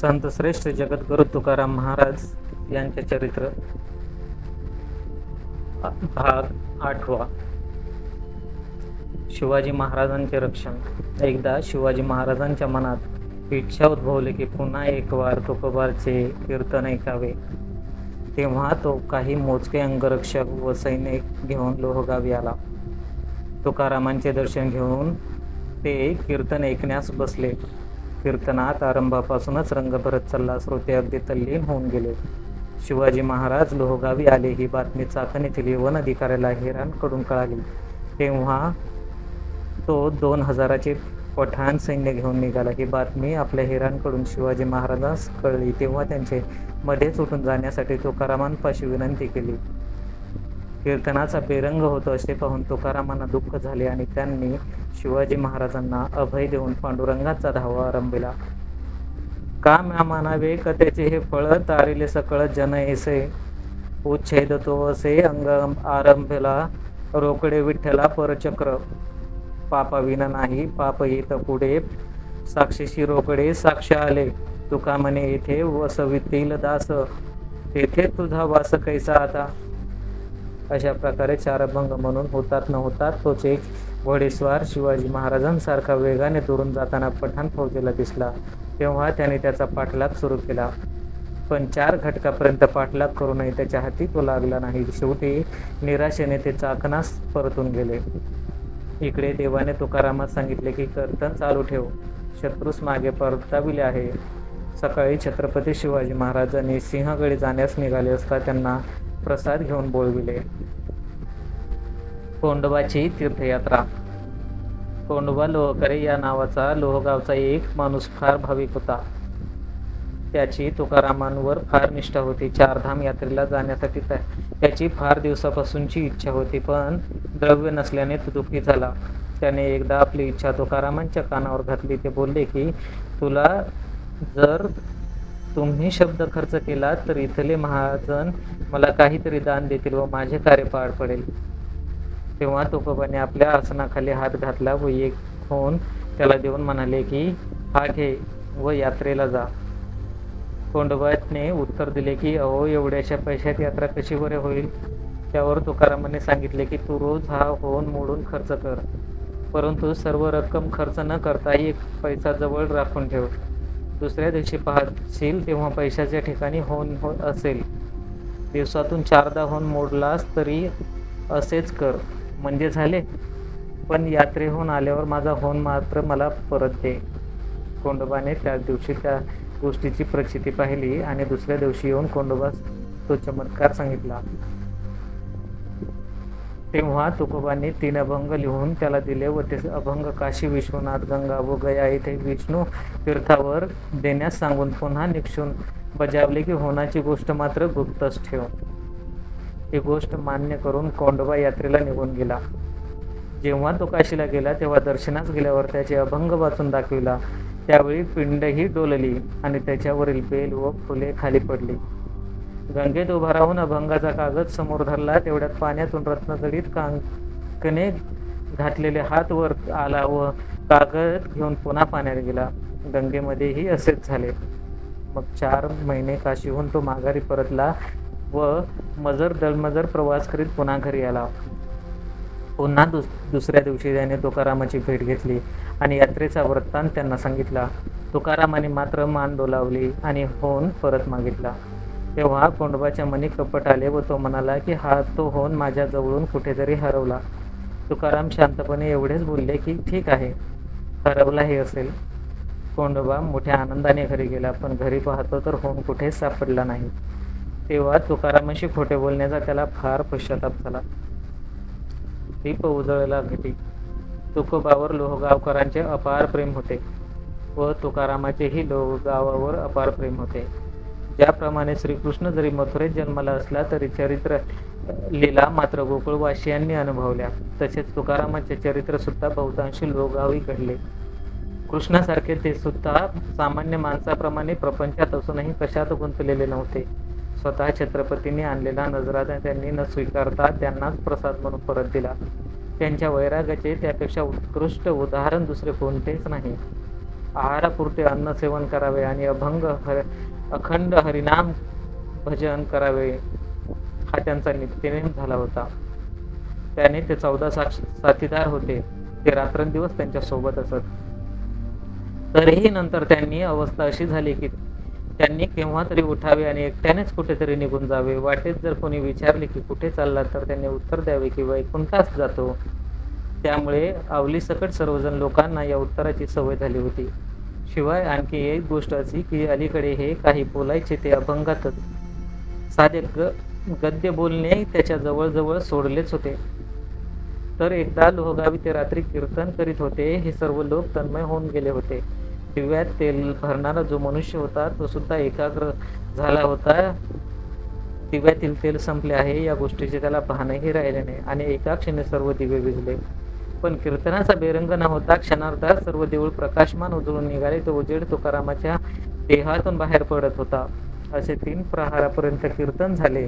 संत श्रेष्ठ जगद्गुरु तुकाराम महाराज यांचे चरित्र भाग आठवा. शिवाजी महाराजांचे रक्षण. एकदा शिवाजी महाराजांच्या मनात इच्छा उद्भवली की पुन्हा एक वार तुकोबारचे कीर्तन ऐकावे. तेव्हा तो काही मोजके अंगरक्षक व सैनिक घेऊन लोहगावी आला. तुकारामांचे दर्शन घेऊन ते कीर्तन ऐकण्यास बसले. कीर्तनात आरंभापासूनच रंग भरत चालला श्रोते अगदी तल्लीन होऊन गेले. शिवाजी महाराज लोहगावी आले ही बातमी चाकणीतील वन अधिकाऱ्याला हेरांकडून कळाली. तेव्हा तो दोन हजाराचे पठाण सैन्य घेऊन निघाला. ही बातमी आपल्या हेरांकडून शिवाजी महाराजांस कळली. तेव्हा त्यांचे मध्येच उठून जाण्यासाठी तुकारामांपाशी विनंती केली. कीर्तनाचा बेरंग होतो असे पाहून तुकारामांना दुःख झाले आणि त्यांनी शिवाजी महाराजांना अभय देऊन पांडुरंगाचा धावा आरंभिला काम या मानावे कथेचे हे फळ तारिले सकळ जन येसे उच्छेद तो असे अंग आरंभला रोकडे विठ्ठला परचक्र. पापाविना नाही पाप येत पुढे. साक्षीशी रोकडे साक्ष आले. तुका म्हणे येथे वसवितील दास. तेथे तुझा वास कैसा आता? अशा प्रकारे चार अभंग म्हणून होतात न होतात तोच एक घोडेस्वार शिवाजी महाराजांसारखा वेगाने दुरून जाताना पठाण फौजेला दिसला. तेव्हा त्याने त्याचा पाठलाग सुरू केला. पण चार घटकापर्यंत पाठलाग करूनही त्याच्या हाती तो लागला नाही. शेवटी निराशेने ते चाकणास परतून गेले. इकडे देवाने तुकारामात सांगितले की कर्तन चालू ठेव. शत्रूस मागे परताविले आहे. सकाळी छत्रपती शिवाजी महाराजांनी सिंहगडी जाण्यास निघाले असता त्यांना प्रसाद घेऊन बोलविले. कोंडोबाची तीर्थयात्रा. कोंडोबा लोहकरे या नावाचा लोहगावचा एक माणूस फार भाविक होता. त्याची तुकारामांवर फार निष्ठा होती. चारधाम यात्रेला जाण्यासाठी त्याची फार दिवसापासूनची इच्छा होती पण द्रव्य नसल्याने तो दुःखी झाला. त्याने एकदा आपली इच्छा तुकारामांच्या कानावर घातली. ते बोलले की तुला जर तुम्ही शब्द खर्च केला तर इथले महाजन मला काहीतरी दान देतील व माझे कार्य पार पडेल. तेव्हा तुकोबाने आपल्या आसनाखाली हात घातला व एक होऊन त्याला देऊन म्हणाले की हा घे व यात्रेला जा. कोंडोबाने उत्तर दिले की अहो एवढ्याशा पैशात यात्रा कशी बरे होईल? त्यावर तुकारामाने सांगितले की तू रोज हा होऊन मोडून खर्च कर परंतु सर्व रक्कम खर्च न करता एक पैसा जवळ राखून ठेव. दुसऱ्या दिवशी पाहशील तेव्हा पैशाच्या ठिकाणी होऊन हो असेल. दिवसातून चारदा होऊन मोडलास तरी असेच कर. म्हणजे झाले? पण यात्रेहून आल्यावर माझा होऊन मात्र मला परत दे. कोंडोबाने त्या दिवशी त्या गोष्टीची प्रचिती पाहिली आणि दुसऱ्या दिवशी येऊन कोंडोबास तो चमत्कार सांगितला. तेव्हा तुकोबांनी तीन अभंग लिहून त्याला दिले व ते अभंग काशी विश्वनाथ गंगा व गया येथे विष्णू तीर्थावर देण्यास सांगून पुन्हा निक्षून बजावले की होण्याची गोष्ट मात्र गुप्तच ठेव. ही गोष्ट मान्य करून कोंडोबा यात्रेला निघून गेला. जेव्हा तो काशीला गेला तेव्हा दर्शनास गेल्यावर त्याचे अभंग वाचून दाखविला. त्यावेळी पिंडही डोलली आणि त्याच्यावरील बेल व फुले खाली पडली. गंगेत उभा राहून अभंगाचा कागद समोर धरला तेवढ्यात पाण्यातून रत्नजडीत कांकने घातलेले हात वर आला व कागद घेऊन पुन्हा पाण्यात गेला. गंगेमध्येही असेच झाले. मग चार महिने काशीहून तो माघारी परतला व मजर दलमजर प्रवास करीत पुन्हा घरी आला. पुन्हा दुस दुसऱ्या दिवशी त्याने तुकारामाची भेट घेतली आणि यात्रेचा वृत्तांत त्यांना सांगितला. तुकारामाने मात्र मान डोलावली आणि होऊन परत मागितला. तेव्हा कोंडोबाच्या मनी कपट आले व तो म्हणाला की हा तो होऊन माझ्या जवळून कुठेतरी हरवला. तुकाराम शांतपणे एवढेच बोलले की ठीक आहे हरवला हे असेल. कोंडोबा मोठ्या आनंदाने घरी गेला पण घरी पाहतो तर होऊन कुठेच सापडला नाही. तेव्हा तुकारामाशी खोटे बोलण्याचा त्याला फार पश्चाताप झाला. दीप उजळला घटी. तुकोबावर लोहगावकरांचे अपार प्रेम होते व तुकारामाचेही लोहगावावर अपार प्रेम होते. ज्याप्रमाणे श्रीकृष्ण जरी मथुरेत जन्माला असला तरी चरित्र लीला मात्र गोकुळवासियांनी अनुभवल्या. तसेच तुकारामाचे चरित्र सुद्धा बहुतांशी लोगावी घडले. कृष्णासारखे ते सुद्धा सामान्य माणसाप्रमाणे प्रपंचात असूनही कशात गुंतलेले नव्हते. स्वतः छत्रपतींनी आणलेला नजरा त्यांनी न स्वीकारता त्यांनाच प्रसाद म्हणून परत दिला. त्यांच्या वैरागाचे त्यापेक्षा उत्कृष्ट उदाहरण दुसरे कोणतेच नाही. आहारापुरते अन्न सेवन करावे आणि अभंग हर अखंड हरिनाम भजन करावे हा त्यांचा नित्यनेम झाला होता. त्याने ते चौदा साक्ष साथीदार होते. ते रात्रंदिवस त्यांच्यासोबत असत. तरीही नंतर त्यांनी अवस्था अशी झाली की त्यांनी केव्हा तरी उठावे आणि एकट्यानेच कुठेतरी निघून जावे. वाटेत जर कोणी विचारले की कुठे चालला तर त्यांनी उत्तर द्यावे की वैकुंठास जातो. त्यामुळे आवली सकट सर्वजण लोकांना या उत्तराची सवय झाली होती. शिवाय आणखी एक गोष्ट अशी की अलीकडे हे काही बोलायचे ते अभंगातच. साधे ग गद्य बोलणे त्याच्या जवळजवळ सोडलेच होते. तर एकदा लोहगावी ते रात्री कीर्तन करीत होते हे सर्व लोक तन्मय होऊन गेले होते. दिव्यात तेल भरणारा जो मनुष्य होता तो सुद्धा एकाग्र झाला होता. दिव्यातील तेल संपले आहे या गोष्टीचे त्याला भानही राहिले नाही. आणि एका क्षणी सर्व दिवे विझले पण कीर्तनाचा बेरंग न होता क्षणार्धात सर्व देऊळ प्रकाशमान उजळून निघाले. तो उजेड तुकारामाच्या देहातून बाहेर पडत होता. असे तीन प्रहारापर्यंत कीर्तन झाले.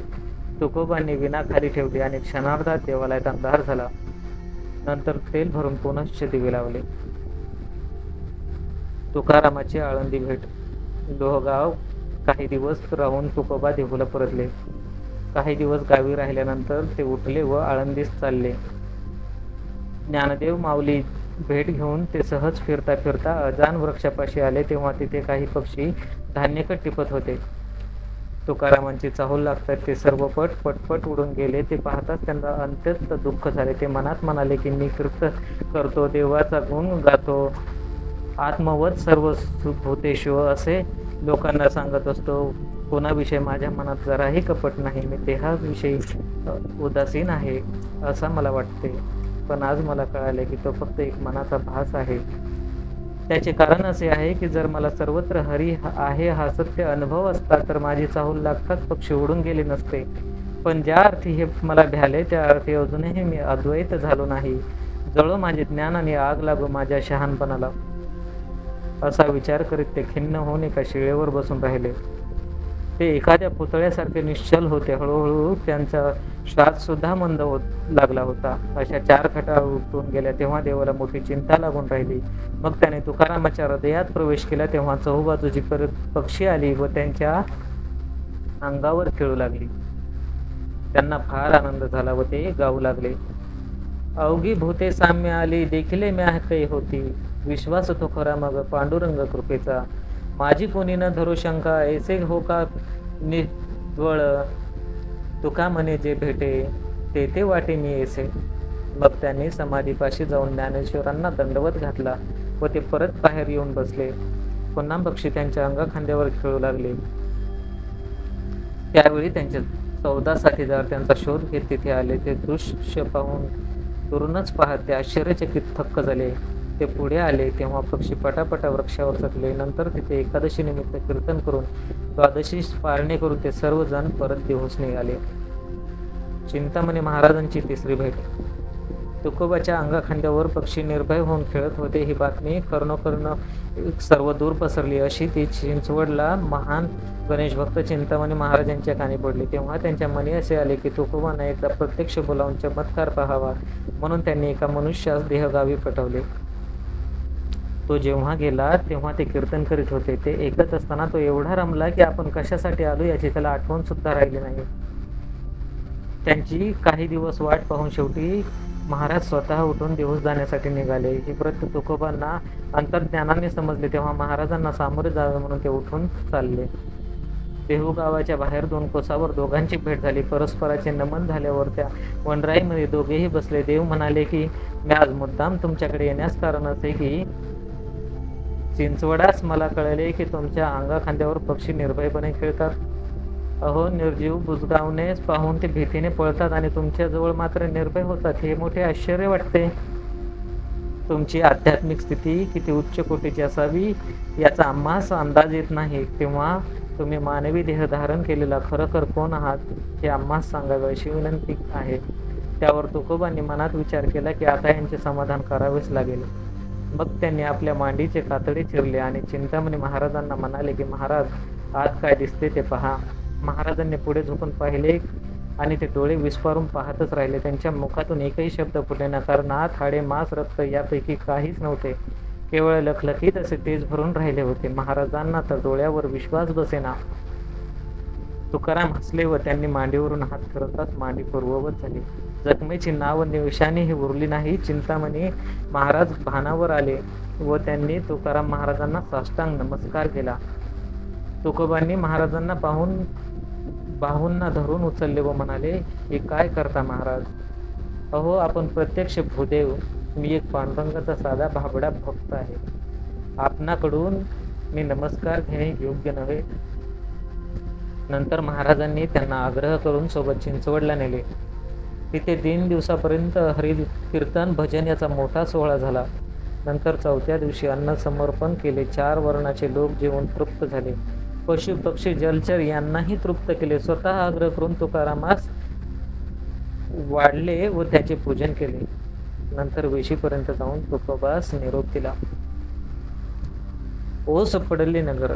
तुकोबांनी विना खाली ठेवली आणि क्षणार्धात देवालयात अंधार झाला. नंतर तेल भरून पुनश्च दिवे लावले. तुकारामाची आळंदी भेट. लोहगाव काही दिवस राहून तुकोबा देहूला परतले. काही दिवस गावी राहिल्यानंतर ते उठले व आळंदीस चालले. ज्ञानदेव माऊली भेट घेऊन ते सहज फिरता फिरता अजान वृक्षापाशी आले तेव्हा तिथे काही पक्षी धान्यकट टिपत होते. तुकारामांची चाहूल लागतात ते सर्व पट पटपट उडून गेले. ते पाहताच त्यांना अत्यंत दुःख झाले. ते मनात म्हणाले की मी कृत करतो देवाचा गुण गातो. आत्मवत सर्व भूतेशो असे लोकांना सांगत असतो. कोणाविषयी माझ्या मनात जराही कपट नाही. मी देहाविषयी उदासीन आहे असं मला वाटते. पण आज मला कळाले की तो फक्त एक मनाचा भास आहे. त्याचे कारण असे आहे की जर मला सर्वत्र हरी आहे हा सत्य अनुभव असता तर माझी चाहूल लागताच पक्षी उडून गेले नसते. पण ज्या अर्थी हे मला भ्याले त्या अर्थी अजूनही मी अद्वैत झालो नाही. जळो माझे ज्ञान आणि आग लागो माझ्या शहाणपणाला. असा विचार करीत ते खिन्न होऊन एका शिळेवर बसून राहिले. ते एखाद्या पुतळ्यासारखे निश्चल होते. हळूहळू त्यांचा श्वास सुद्धा मंद होत लागला होता. अशा चार खटा उठून गेल्या तेव्हा देवाला मोठी चिंता लागून राहिली. मग त्याने तुकारामाच्या हृदयात प्रवेश केला तेव्हा चहूबाजूची परत पक्षी आली व त्यांच्या अंगावर खेळू लागली. त्यांना फार आनंद झाला व ते गाऊ लागले. अवघी भूते साम्य आली देखिले म्या होती. विश्वास तो खरा मग पांडुरंग कृपेचा. माझी कोणी न धरू शंका ऐसे हो का निवळ तुका म्हणे जे भेटे ते ते वाटे मी ऐसे. मग त्यांनी समाधीपाशी जाऊन ज्ञानेश्वरांना दंडवत घातला व ते परत बाहेर येऊन बसले. पुन्हा पक्षी त्यांच्या अंगाखांद्यावर खेळू लागले. त्यावेळी त्यांचे चौदा साथीदार त्यांचा शोध घेत तिथे आले. ते दृश्य पाहून दुरूनच पाहत ते आश्चर्यचकित थक्क झाले. ते पुढे आले तेव्हा पक्षी पटापटा वृक्षावर चढले. नंतर तिथे एकादशी निमित्त कीर्तन करून द्वादशी पारणे करून ते सर्वजण परत दिवस निघाले चिंतामणी महाराजांची तिसरी भेट. तुकोबाच्या अंगाखांद्यावर पक्षी निर्भय होऊन खेळत होते. ही बातमी कर्णोकर्ण सर्व दूर पसरली. अशी ती चिंचवडला महान गणेश भक्त चिंतामणी महाराजांच्या कानी पडली. तेव्हा त्यांच्या मनी असे आले की तुकोबांना एकदा प्रत्यक्ष बोलावून चमत्कार पाहावा म्हणून त्यांनी एका मनुष्यास देहगावी पटवले. तो जेव्हा गेला तेव्हा ते कीर्तन करीत होते. ते ऐकत असताना तो एवढा रमला की आपण कशासाठी आलो याची त्याला आठवण सुद्धा राहिली नाही. त्यांची काही दिवस वाट पाहून शेवटी महाराज स्वतः उठून दिवस जाण्यासाठी निघाले. ही प्रत तुकोबांना अंतर्ज्ञानाने समजले. तेव्हा महाराजांना सामोरे जावे म्हणून ते उठून चालले. देहू गावाच्या बाहेर दोन कोसावर दोघांची भेट झाली. परस्पराचे नमन झाल्यावर त्या वनराईमध्ये दोघेही बसले. देव म्हणाले की मी आज मुद्दाम तुमच्याकडे येण्यास कारण असे की चिंचवडास मला कळले की तुमच्या अंगाखांद्यावर पक्षी निर्भयपणे खेळतात. अहो निर्जीव बुजगावणे पाहून ते भीतीने पळतात आणि तुमच्याजवळ मात्र निर्भय होतात हे मोठे आश्चर्य वाटते. तुमची आध्यात्मिक स्थिती किती उच्च कोटीची असावी याचा आम्हास अंदाज येत नाही. तेव्हा तुम्ही मानवी देह धारण केलेला खरोखर कोण आहात हे आम्हास सांगावे अशी विनंती आहे. त्यावर तुकोबांनी मनात विचार केला की आता यांचे समाधान करावेच लागेल. मग त्यांनी आपल्या मांडीचे कातडे चिरले आणि चिंतामणी महाराजांना म्हणाले की महाराज आत काय दिसते ते पहा. महाराजांनी पुढे झोपून पाहिले आणि ते डोळे विस्फारून पाहतच राहिले. त्यांच्या मुखातून एकही शब्द फुटेना कारण आत हाडे मांस रक्त यापैकी काहीच नव्हते. केवळ लखलखीत असे तेज भरून राहिले होते. महाराजांना तर डोळ्यावर विश्वास बसेना. तुकाराम हसले व त्यांनी मांडीवरून हात करताच मांडी पूर्ववत झाली. जखमेची नाव निशाणीही उरली नाही. चिंतामणी महाराज भानावर आले व त्यांनी तुकाराम महाराजांना साष्टांग नमस्कार केला. तुकोबांनी महाराजांना पाहून बाहूंना धरून उचलले व म्हणाले हे काय करता महाराज? अहो आपण प्रत्यक्ष भूदेव. मी एक पांडुरंगाचा साधा भाबडा भक्त आहे. आपणाकडून मी नमस्कार घेणे योग्य नव्हे. नंतर महाराजांनी त्यांना आग्रह करून सोबत चिंचवडला नेले. तिथे तीन दिवसापर्यंत हरि कीर्तन भजन याचा मोठा सोहळा झाला. नंतर चौथ्या दिवशी अन्न समर्पण केले. चार वर्णाचे लोक जेवण तृप्त झाले. पशु पक्षी जलचर यांनाही तृप्त केले. स्वतः आग्रह करून तुकारामास वाढले व त्याचे पूजन केले. नंतर वेशीपर्यंत जाऊन तुकोबास निरोप दिला. ओस पडले नगर.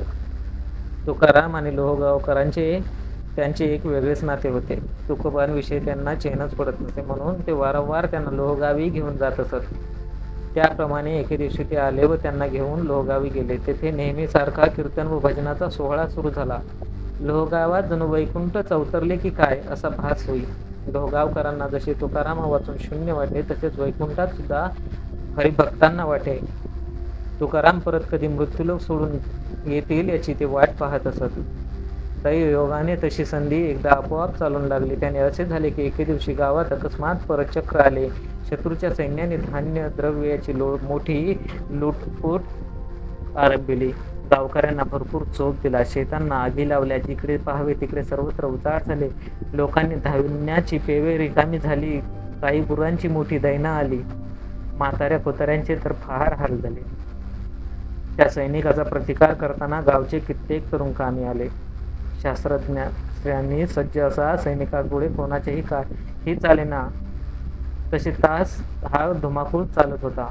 तुकाराम आणि लोहगावकरांचे त्यांचे एक वेगळेच नाते होते. तुकोबांविषयी त्यांना चेनच पडत नसे म्हणून ते वारंवार त्यांना लोहगावी घेऊन जात असत. त्याप्रमाणे एके दिवशी ते आले व त्यांना घेऊन लोहगावी गेले. तेथे नेहमीसारखा कीर्तन व भजनाचा सोहळा सुरू झाला. लोहगावात जणू वैकुंठ चौतरले की काय? असा भास होई. लोहगावकरांना जसे तुकाराम वाचून शून्य वाटे तसेच वैकुंठात सुद्धा हरिभक्तांना वाटे. तुकाराम परत कधी मृत्यूलोक सोडून येतील याची ते वाट पाहत असत. योगाने तशी संधी एकदा आपोआप चालून लागली. त्याने असे झाले की एके दिवशी गावात अकस्मात परत चक्र आले. शत्रूच्या सैन्याने धान्य द्रव्याची लो मोठी लूटपूट आरंभिली. गावकऱ्यांना भरपूर चोप दिला. शेतांना आगी लावल्या. जिकडे पाहावे तिकडे सर्वत्र उजाड झाले. लोकांनी धावण्याची पेवे रिकामी झाली. काही गुरांची मोठी दैना आली. म्हाताऱ्या कोताऱ्यांचे तर फार हाल झाले. त्या सैनिकाचा प्रतिकार करताना गावचे कित्येक तरुण कामी आले. शास्त्रज्ञांनी सज्ज असा सैनिकापुढे कोणाचेही काही चालेना तसे तास हा धुमाकूळ चालत होता.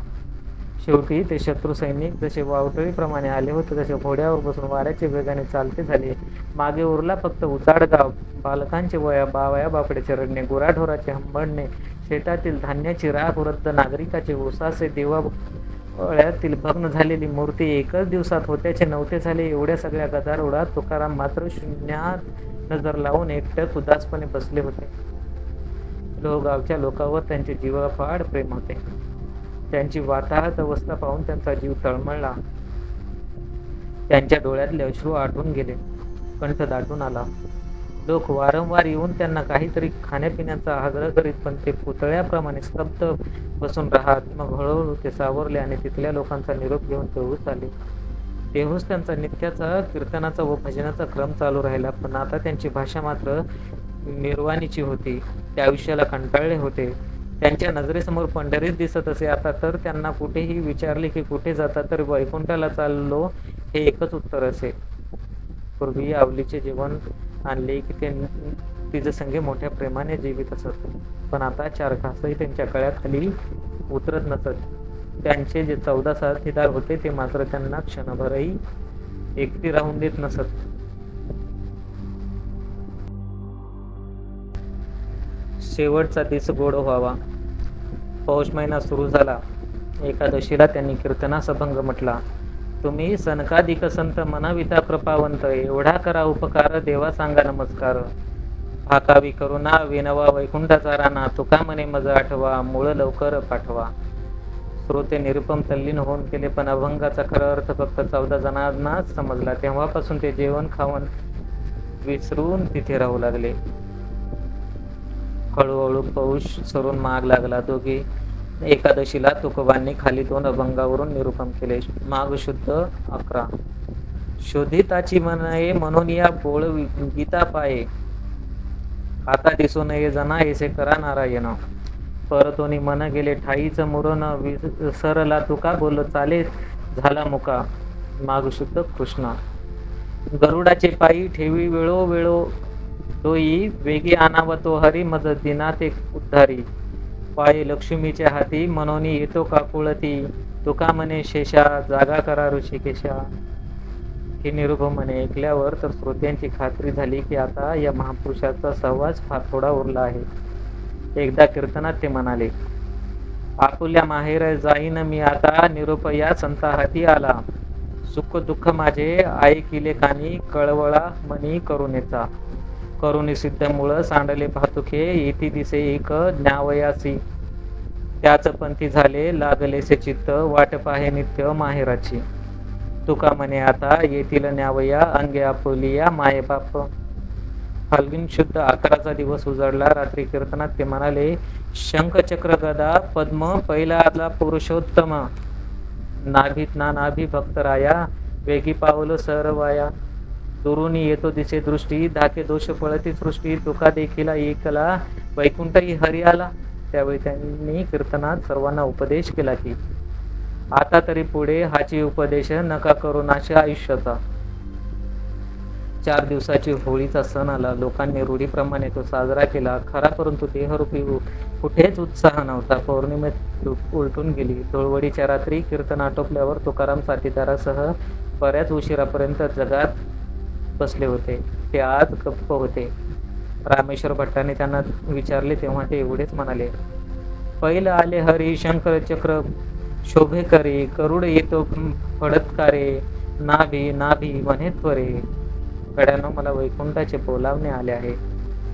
शेवटी ते शत्रू सैनिक जसे वावटळीप्रमाणे आले होते तसे घोड्यावर बसून वाऱ्याचे वेगाने चालते झाले. मागे उरला फक्त उचाड गाव. बालकांचे वया बावया बापड्याचे रडणे गुराढोराचे हंबडणे शेतातील धान्याची राख वृद्ध नागरिकाचे ओसासे देवा अळ्यातील भग्न झालेली मूर्ती एकच दिवसात होत्याचे नव्हते झाले. एवढ्या सगळ्या गदारोळात तुकाराम मात्र शून्यात नजर लावून एकटक उदासपणे बसले होते. लोहगावच्या लोकांवर त्यांचे जीवापाड प्रेम होते. त्यांची वाताहत अवस्था पाहून त्यांचा जीव तळमळला. त्यांच्या डोळ्यातले अश्रू आटून गेले. कंठ दाटून आला. लोक वारंवार येऊन त्यांना काहीतरी खाण्यापिण्याचा आग्रह करीत पण ते पुतळ्याप्रमाणे स्तब्ध बसून राहत. मग हळूहळू ते सावरले आणि तिथल्या लोकांचा निरोप घेऊन तेहूच आले. तेहूच त्यांचा नित्याचा कीर्तनाचा व भजनाचा क्रम चालू राहिला पण आता त्यांची भाषा मात्र निर्वाणीची होती. त्या आयुष्याला कंटाळले होते. त्यांच्या नजरेसमोर पंढरीत दिसत असे. आता तर त्यांना कुठेही विचारले की कुठे जाता तर वैकुंठाला चाललो हे एकच उत्तर असे. पूर्वी आवलीचे जेवण आणले की ते तिचं संगे मोठ्या प्रेमाने जीवित असत. पण आता चार घासही त्यांच्या कळ्याखाली उतरत नसत. त्यांचे जे चौदा साथीदार होते ते मात्र त्यांना क्षणभरही एकटी राहून देत नसत. शेवटचा दिस गोड व्हावा. पौष महिना सुरू झाला. एकादशीला त्यांनी कीर्तनाचा अभंग म्हटला. तुम्ही सनकाधिक संत मनाविता कृपावंत एवढा करा उपकार देवा सांगा नमस्कार. भाकावी करुणा विनवा वैकुंठाचा राणा तुका मने मज आठवा मूळ लवकर पाठवा. श्रोते निरुपम तल्लीन होऊन केले पण अभंगाचा खरा अर्थ फक्त चौदा जणांनाच समजला. तेव्हापासून ते जेवण खावण विसरून तिथे राहू लागले. हळूहळू पौष सरून माग लागला दोघे. एकादशीला तुकोबांनी खाली दोन अभंगावरून निरूपण केले. माघ शुद्ध अकरा. शोधिताची मनये म्हणून या बोळ गीता पाये आता दिसू नये जना ऐसे करा नारायण. परतोनी मन गेले ठाईच मुरण विसरला तुका बोल चाले झाला मुका. माग शुद्ध कृष्णा. गरुडाचे पायी ठेवी वेळो वेळो तोई वेगी आणावा तो हरी मज दिना ते उद्धारी. पायी लक्ष्मीच्या हाती मनोनी येतो काकुळती तुका म्हणे शेषा जागा करा ऋषिकेशा. हे निरुभ म्हणे ऐकल्यावर तर श्रोत्यांची खात्री झाली की आता या महापुरुषाचा सहवास फार थोडा उरला आहे. एकदा कीर्तनात ते म्हणाले आपुल्या माहेर जाईन मी आता निरोप या संता हाती आला. सुख दुःख माझे ऐकिले कानी कळवळा मनी करुणेचा. करुणी सिद्धमुळ सांडले भातुखे येती दिसे एक ज्ञावयासी. त्याच पंथी झाले लागलेसे चित्त वाट पाहे नित्य माहेराची. तुका म्हणे आता येथील न्यावया अंगे आपुलिया मायेबाप फाल्गुन शुद्ध अकराचा दिवस उजाडला रात्री कीर्तनात ते म्हणाले शंखचक्र गदा पद्म पहिला आला पुरुषोत्तम. नाभीत ना नाभी भक्तराया वेगी पावलं सरवाया. दुरुनी येतो दिसे दृष्टी धाके दोष पळती सृष्टी तुका देखील एकला वैकुंठही हरी आला. त्यावेळी त्यांनी कीर्तनात सर्वांना उपदेश केला की आता तरी पुढे हाची उपदेश नका करू नाशे आयुष्याचा. चार दिवसाची होळीचा सण आला. लोकांनी रूढीप्रमाणे तो साजरा केला. खरा परंतु देहरूपी कुठेच उत्साह नव्हता. पौर्णिमेत उलटून गेली. धुळवडीच्या रात्री कीर्तन आटोपल्यावर तुकाराम साथीदारासह बऱ्याच उशिरापर्यंत जगात बसले होते. ते आज गप्प होते. रामेश्वर भट्टाने त्यांना विचारले तेव्हा ते एवढेच म्हणाले पहिलं आले हरी शंकर चक्र शोभे करे करुड येतो फडतकारे नाभी नाभी म्हणे त्वरे. कड्यानं मला वैकुंठाचे बोलावणे आले आहे.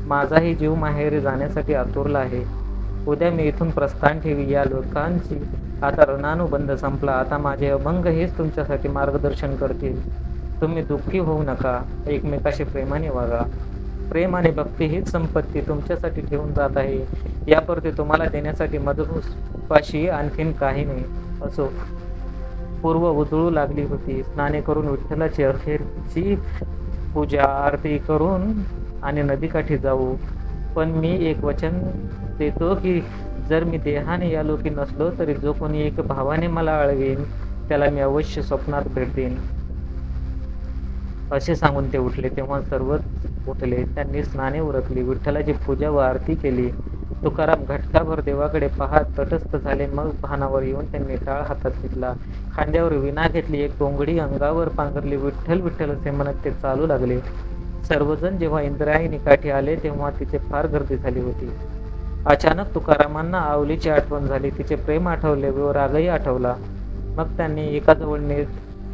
माझाही जीव माहेरी जाण्यासाठी आतुरला आहे. उद्या मी इथून प्रस्थान ठेवी. या लोकांची आता ऋणानुबंध संपला. आता माझे अभंग हेच तुमच्यासाठी मार्गदर्शन करतील. तुम्ही दुःखी होऊ नका. एकमेकाशी प्रेमाने वागा. प्रेम आणि भक्ती हीच संपत्ती तुमच्यासाठी ठेवून जात आहे. यापुरते तुम्हाला देण्यासाठी मधुपाशी आणखीन काही नाही असो. पूर्व उजळू लागली होती. स्नाने करून विठ्ठलाची अखेरची पूजा आरती करून आणि नदीकाठी जाऊ. पण मी एक वचन देतो की जर मी देहाने या लोकी नसलो तरी जो कोणी एक भावाने मला आळवेन त्याला मी अवश्य स्वप्नात भेट देईन. असे सांगून ते उठले. तेव्हा सर्वच उठले. त्यांनी स्नाने उरकली. विठ्ठलाची पूजा व आरती केली. तुकाराम घटकाभर देवाकडे पाहत तटस्थ झाले. मग भानावर येऊन त्यांनी टाळ हातात घेतला. खांद्यावर विना घेतली. एक कोंगडी अंगावर पांघरली. विठ्ठल विठ्ठल असे म्हणत ते चालू लागले. सर्वजण जेव्हा इंद्रायणी काठी आले तेव्हा तिथे फार गर्दी झाली होती. अचानक तुकारामांना आवलीची आठवण झाली. तिचे प्रेम आठवले व रागही आठवला. मग त्यांनी एकाजवळ नि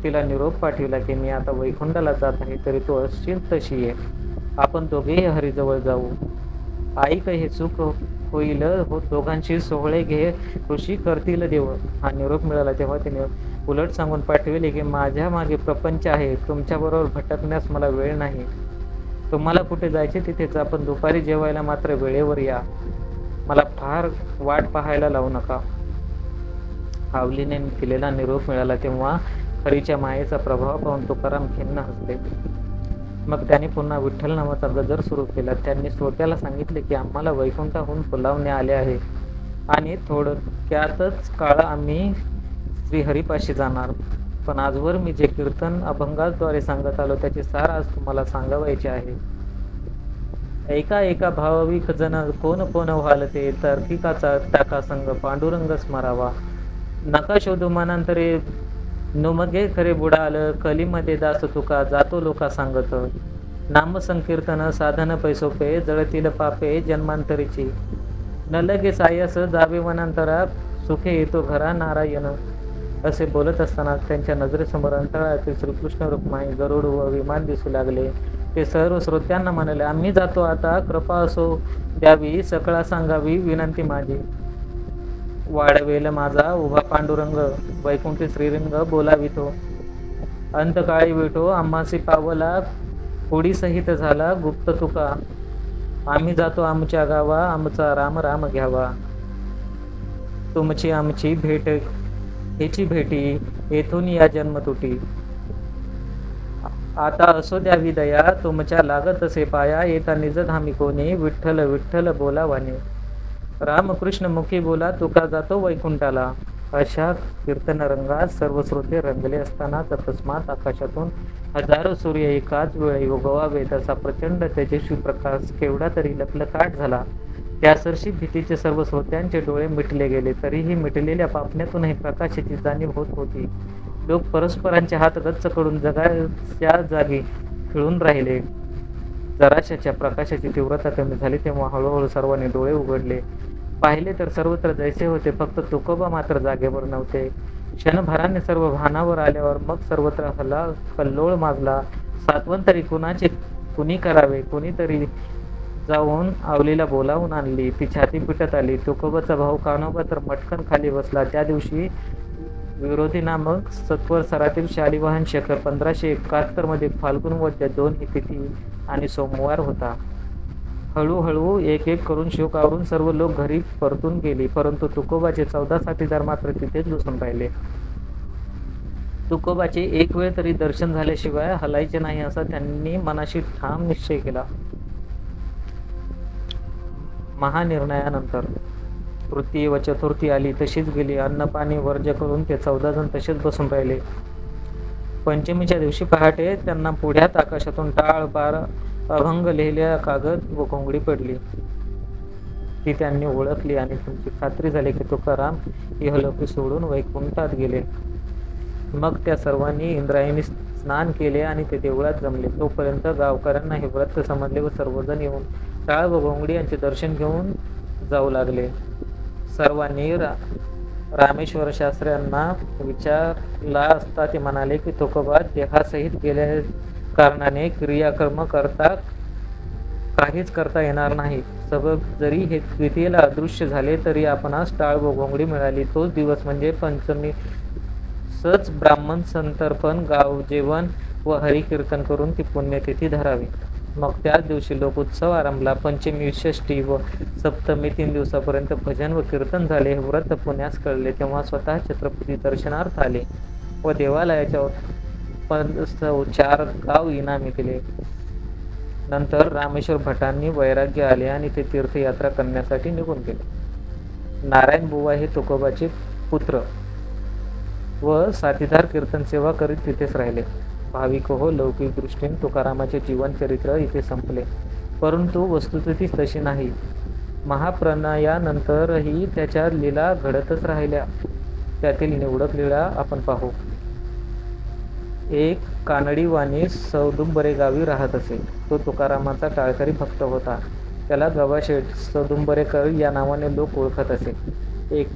तिला निरोप पाठविला की मी आता वैकुंठाला जात आहे तरी तो असशील तशी आहे. आपण दोघेही हरिजवळ जाऊ. आई हे चूक होईल? हो दोघांची सोहळे घे खुशी करतील देव. हा निरोप मिळाला तेव्हा तिने उलट सांगून पाठविले की माझ्या मागे प्रपंच आहे तुमच्याबरोबर भटकण्यास मला वेळ नाही. तुम्हाला कुठे जायचे तिथेच आपण दुपारी जेवायला मात्र वेळेवर या. मला फार वाट पाहायला लावू नका. आवलीने केलेला निरोप मिळाला तेव्हा हरीच्या मायेचा प्रभाव पाहून तुकाराम खिन्न हसले. मग त्याने पुन्हा विठ्ठल नावाचा गजर सुरू केला. त्यांनी श्रोत्याला सांगितले की आम्हाला वैकुंठाहून फुलावणे आले आहे. आणि थोडक्यातच काळ आम्ही श्रीहरीपाशी जाणार. पण आजवर मी जे कीर्तन अभंगाद्वारे सांगत आलो त्याचे सार आज तुम्हाला सांगावायचे आहे. एका एका भाविक जण कोण कोण व्हालते? तार्किकाचा टाका संग पांडुरंग स्मरावा. नका शोधू मनांतरे नुमगे खरे बुडाल कलीमध्ये दास तुका जातो लोका सांगत. नामसंकीर्तन साधन पैसोपे जळतील पापे जन्मांतरीची. न लगे सायस जावे वनांतरा सुखे येतो घरा नारायण. असे बोलत असताना त्यांच्या नजरेसमोर अंतराळातील श्रीकृष्ण रुक्माई गरुड व विमान दिसू लागले. ते सर्व श्रोत्यांना म्हणाले आम्ही जातो आता कृपा असो. द्यावी सकळा सांगावी विनंती माझी. वाढवेल माझा उभा पांडुरंग वैकुंठी श्रीरंग बोलावितो. अंतकाळी विठो आम्हासी पावला पुढी सहित झाला गुप्त तुका. आम्ही जातो आमच्या गावा आमचा राम राम घ्यावा. तुमची आमची भेट हेची भेटी येथून या जन्म तुटी आता असो द्यावी दया तुमच्या लागत असे पाया येता निजधामी कोणी विठ्ठल विठ्ठल बोलावाने. रामकृष्ण मुखी बोला तुका जातो वैकुंठाला. अशा कीर्तन रंगात सर्व श्रोते रंगले असताना तस्मात आकाशातून हजारो सूर्य एकाच वेळी उगवावे तसा प्रचंड तेजस्वी प्रकाश केवढा तरी लपलकाट झाला. त्या सरशी भीतीचे सर्व श्रोत्यांचे डोळे मिटले गेले तरीही मिटलेल्या पापण्यातूनही प्रकाशाची जाणीव होत होती. लोक परस्परांचे हात गच्च करून जगाच्या जागी खिळून राहिले. जराशाच्या प्रकाशाची तीव्रता कमी झाली तेव्हा हळूहळू सर्वांनी डोळे उघडले. पाहिले तर सर्वत्र जैसे होते फक्त तुकोबा मात्र जागेवर नव्हते. क्षणभराने सर्व भानावर आल्यावर मग सर्वत्र हल्ला कल्लोळ माजला. सातवण तरी कुणाचे कुणी करावे? कुणीतरी जाऊन आवलीला बोलावून आणली. ती छाती पिटत आली. तुकोबाचा भाऊ कानोबा तर मटकन खाली बसला. त्या दिवशी विरोधी नामक सत्वर सरातील शालिवाहन शेखर पंधराशे एकाहत्तरमध्ये फाल्गुन वद्य दोन ही तिथी आणि सोमवार होता. हळूहळू एक एक करून शोक आवरून सर्व लोक घरी परतून गेली परंतु तुकोबाचे चौदा साथीदार मात्र तिथेच बसून राहिले. तुकोबाचे एक वेळ तरी दर्शन झाल्याशिवाय हलायचे नाही असा त्यांनी मनाशी ठाम निश्चय केला. महानिर्णयानंतर तृतीय व चतुर्थी आली तशीच गेली. अन्न पाणी वर्ज करून ते चौदा जण तसेच बसून राहिले. पंचमीच्या दिवशी पहाटे त्यांना पुढ्यात आकाशातून टाळ बार अभंग लिहिल्या कागद व घोंगडी पडली. ती त्यांनी ओळखली आणि त्यांची खात्री झाली की तुकाराम इहलोकी सोडून वैकुंठात गेले. मग त्या सर्वांनी इंद्रायणी स्नान केले आणि ते देवळात जमले. तोपर्यंत गावकऱ्यांना हे व्रत समजले व सर्वजण येऊन टाळ व घोंगडी यांचे दर्शन घेऊन जाऊ लागले. सर्वांनी रामेश्वर रामेश्वर शास्त्र्यांना विचारला असता ते म्हणाले की तुकोबा देहासहित गेल्या कारणाने क्रियाकर्म करता काहीच करता येणार नाही. सबब जरी हे द्वितीयेला अदृश्य झाले तरी आपणास टाळ व घोंगडी मिळाली. तोच दिवस म्हणजे पंचमी. सच ब्राह्मण संतर्पण गाव जेवण व हरिकीर्तन करून ती पुण्यतिथी धरावी. मग त्याच दिवशी लोक उत्सव आरंभला. पंचमी षष्टी व सप्तमी तीन दिवसापर्यंत भजन व कीर्तन झाले. हे व्रत पुण्यास कळले. तेव्हा स्वतः छत्रपती दर्शनार्थ आले व देवालयाच्या चार गाव इनामी केले नंतर रामेश्वर भटांनी वैराग्य आले आणि ते तीर्थयात्रा करण्यासाठी निघून गेले. नारायण बुवा हे तुकोबाचे पुत्र व साथीदार कीर्तन सेवा करीत तिथेच राहिले. भाविक हो लौकिक दृष्टीने तुकारामाचे जीवनचरित्र इथे संपले. परंतु वस्तुस्थिती तशी नाही. महाप्रणयानंतरही त्याच्या लीला घडतच राहिल्या. त्यातील निवडक लीला आपण पाहू. एक कानडी वाणी सौदुंबरे गावी राहत असे. तो तुकारामाचा टाळकरी भक्त होता. त्याला गवाशेठ सौदुंबरेकर या नावाने लोक ओळखत असे. एक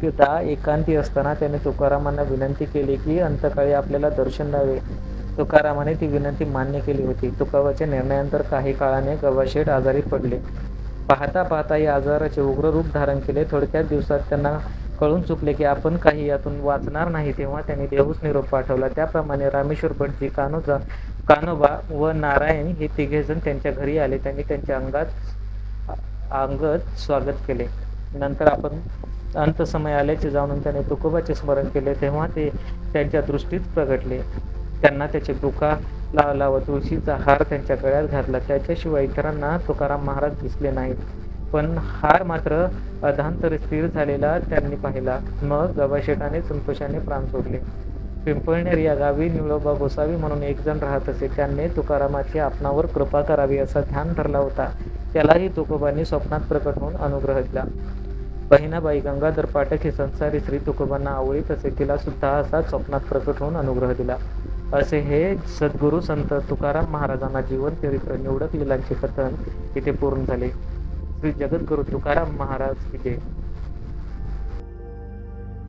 पिता एकांती असताना त्याने तुकारामांना विनंती केली की अंतकाळी आपल्याला दर्शन द्यावे. तुकारामाने ती विनंती मान्य केली होती. तुकाराच्या निर्णयानंतर काही काळाने गवाशेठ आजारी पडले. पाहता पाहता या आजाराचे उग्र रूप धारण केले. थोडक्याच दिवसात त्यांना कळून चुकले की आपण काही यातून वाचणार नाही तेव्हा त्यांनी देहूस निरोप पाठवला. त्याप्रमाणे रामेश्वर भटजी कानोजा कानोबा व नारायण हे तिघेजण त्यांच्या घरी आले. त्यांनी त्यांच्या अंगात अंगत स्वागत केले. नंतर आपण अंतसमय आल्याचे जाणून त्याने तुकोबाचे स्मरण केले तेव्हा ते त्यांच्या दृष्टीत प्रगटले. त्यांना त्याचे दुका लावला व तुळशीचा हार त्यांच्या गळ्यात घातला. त्याच्याशिवाय इतरांना तुकाराम महाराज दिसले नाहीत. पण हार मात्र अधांतर स्थिर झालेला त्यांनी पाहिला. मग गवाशेटाने संतोषाने प्राण सोडले. पिंपळनेर या गावी निळोबा गोसावी म्हणून एक जण राहत असे. त्यांनी तुकारामाची आपणावर कृपा करावी असा ध्यान धरला होता. त्यालाही तुकोबांनी स्वप्नात प्रकट होऊन अनुग्रह दिला. बहिणाबाई गंगाधर पाठक हे संसारी श्री तुकोबांना आवळीत असे. तिला सुद्धा असा स्वप्नात प्रकट होऊन अनुग्रह दिला. असे हे सद्गुरू संत तुकाराम महाराजांना जीवन चरित्र निवडक लिलांचे कथन इथे पूर्ण झाले. श्री जगद्गुरु तुकाराम महाराज विजय